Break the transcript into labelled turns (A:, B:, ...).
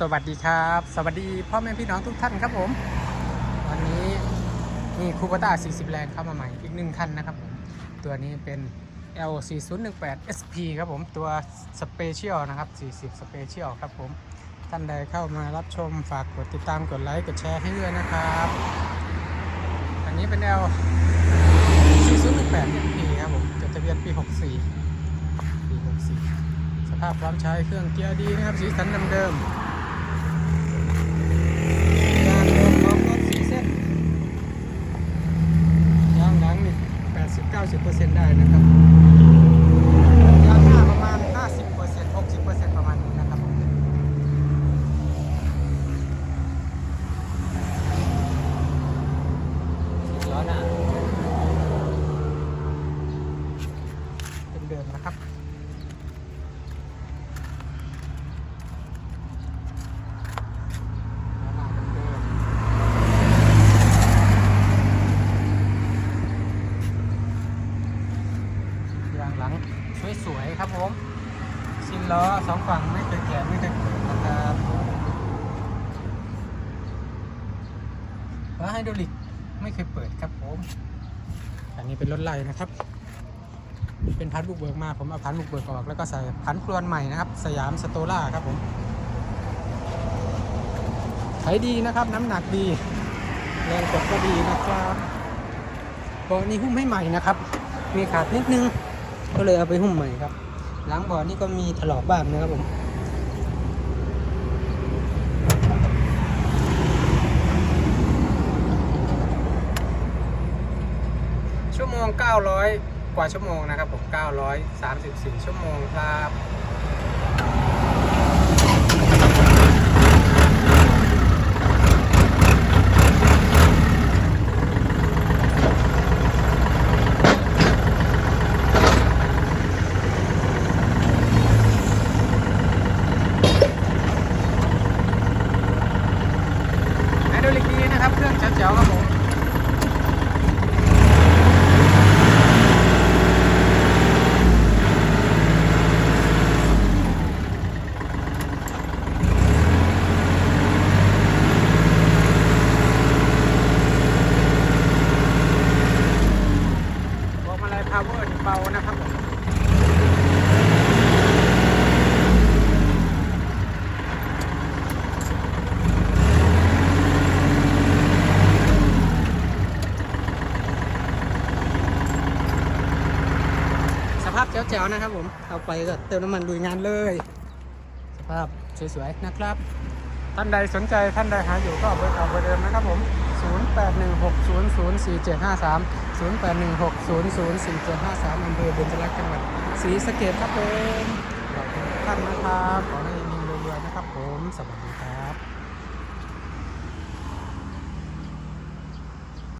A: สวัสดีครับ สวัสดีพ่อแม่พี่น้องทุกท่านครับผมวันนี้มีคูปต้า 40 แรงเข้ามาใหม่อีกหนึ่งคันนะครับผมตัวนี้เป็น L 4 0 1 8 SP ครับผมตัวสเปเชียลนะครับ 40 สเปเชียลครับผมท่านใดเข้ามารับชมฝากกดติดตามกดไลค์กดแชร์ให้ด้วยนะครับ อันนี้เป็น L 4 0 1 8 SP ครับผมจดทะเบียนปี 64 ปี 64 สภาพพร้อมใช้เครื่องเกียร์ดีนะครับสีสันเดิมๆ ยางเดิมพร้อมรถสีเส้น ยางหลังนี่ 80-90%ได้นะครับยางหน้าประมาณ 50% 60%ประมาณนี้นะครับล้อหน้าเป็นเดิมนะครับ ล้อหน้าเป็นเดิม ยาง หลังสวยๆครับผมซินล้อสองฝั่งไม่เคยแกะไม่เคยเปิดนะครับล้อไฮดรอลิกไม่เคยเปิดครับผม อันนี้เป็นรถไล่นะครับ เป็นพันบุกเบิกมาผมเอาพันบุกเบิกออกแล้วก็ใส่พันครวนใหม่นะครับ สยามสโตล่าครับผมไถดีนะครับน้ำหนักดีแรงกดก็ดีนะครับเบาะนี้หุ้มให้ใหม่นะครับ มีขาดนิดนึง ก็เลยเอาไปหุ้มใหม่ครับ หลังบ่อนี่ก็มีถลอกบ้างนะครับผมชั่วโมง 900 กว่าชั่วโมงนะครับผม 934 ชั่วโมงครับ ไฮดรอลิกดี นะครับ เครื่องเจ๋วๆครับผม บอกมาลายพาวเวอร์เบานะครับผม สภาพ แจ๋วนะครับผม เอาไปก็เติมน้ำมันลุยงานเลย สภาพสวยๆนะครับ ท่านใดสนใจท่านใดหาอยู่ก็เอาเบอร์เก่าเบอร์เดิมนะครับผม 0816004753 0816004753อำเภอเบญจรักษ์จังหวัดศรีสะเกษครับผมขอบคุณท่านนะครับ ขอให้มีรวยๆนะครับผม สวัสดีครับ